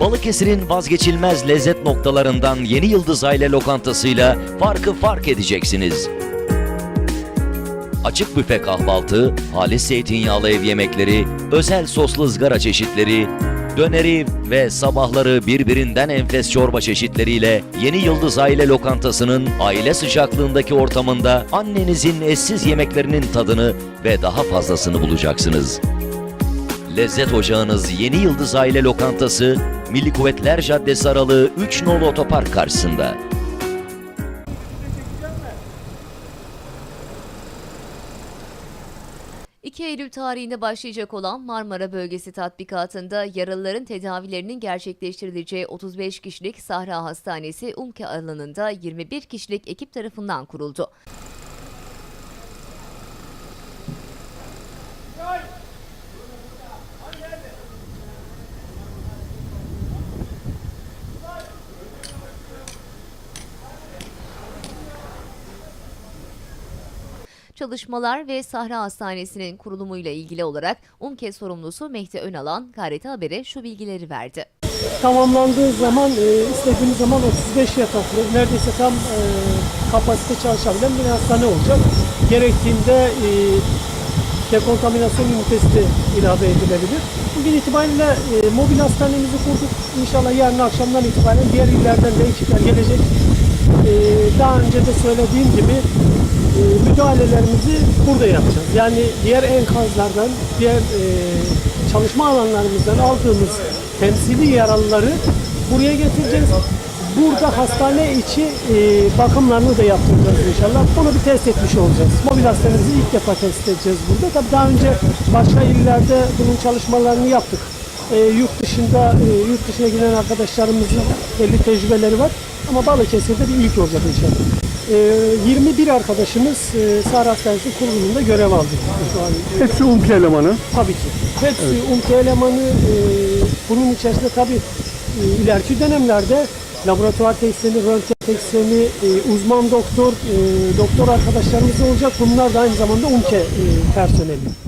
Balıkesir'in vazgeçilmez lezzet noktalarından Yeni Yıldız Aile Lokantası'yla farkı fark edeceksiniz. Açık büfe kahvaltı, halis zeytinyağlı ev yemekleri, özel soslu ızgara çeşitleri, döneri ve sabahları birbirinden enfes çorba çeşitleriyle Yeni Yıldız Aile Lokantası'nın aile sıcaklığındaki ortamında annenizin eşsiz yemeklerinin tadını ve daha fazlasını bulacaksınız. Lezzet Ocağınız Yeni Yıldız Aile Lokantası, Milli Kuvvetler Caddesi aralığı 3 nolu otopark karşısında. 2 Eylül tarihinde başlayacak olan Marmara Bölgesi tatbikatında yaralıların tedavilerinin gerçekleştirileceği 35 kişilik Sahra Hastanesi Umke alanında 21 kişilik ekip tarafından kuruldu. Çalışmalar ve Sahra Hastanesi'nin kurulumuyla ilgili olarak UMKE sorumlusu Mehdi Önalan, KRT Haber'e şu bilgileri verdi. tamamlandığı zaman e, istediğimiz zaman 35 yataklı neredeyse tam e, kapasite çalışabilen bir hastane olacak. Gerektiğinde e, dekontaminasyon ünitesi de ilave edilebilir. Bugün itibariyle e, mobil hastanemizi kurduk. İnşallah yarın akşamdan itibaren diğer illerden de ekipler gelecek. E, daha önce de söylediğim gibi müdahalelerimizi burada yapacağız. Yani diğer enkazlardan, diğer e, çalışma alanlarımızdan aldığımız temsili yaralıları buraya getireceğiz. Burada hastane içi e, bakımlarını da yaptıracağız inşallah. Bunu bir test etmiş olacağız. Mobil hastanemizi ilk defa test edeceğiz burada. Tabii daha önce başka illerde bunun çalışmalarını yaptık. E, yurt dışında, e, yurt dışına giden arkadaşlarımızın belli tecrübeleri var. Ama Balıkesir'de bir ilk olacak inşallah. E, 21 arkadaşımız e, Sahra Hastanesi kurulumunda görev aldı. Şu an Hepsi UMKE elemanı. Tabii ki. Hepsi UMKE elemanı e, bunun içerisinde tabii e, ileriki dönemlerde laboratuvar testleri, röntgen testleri, e, uzman doktor, doktor arkadaşlarımız da olacak. Bunlar da aynı zamanda UMKE personeli.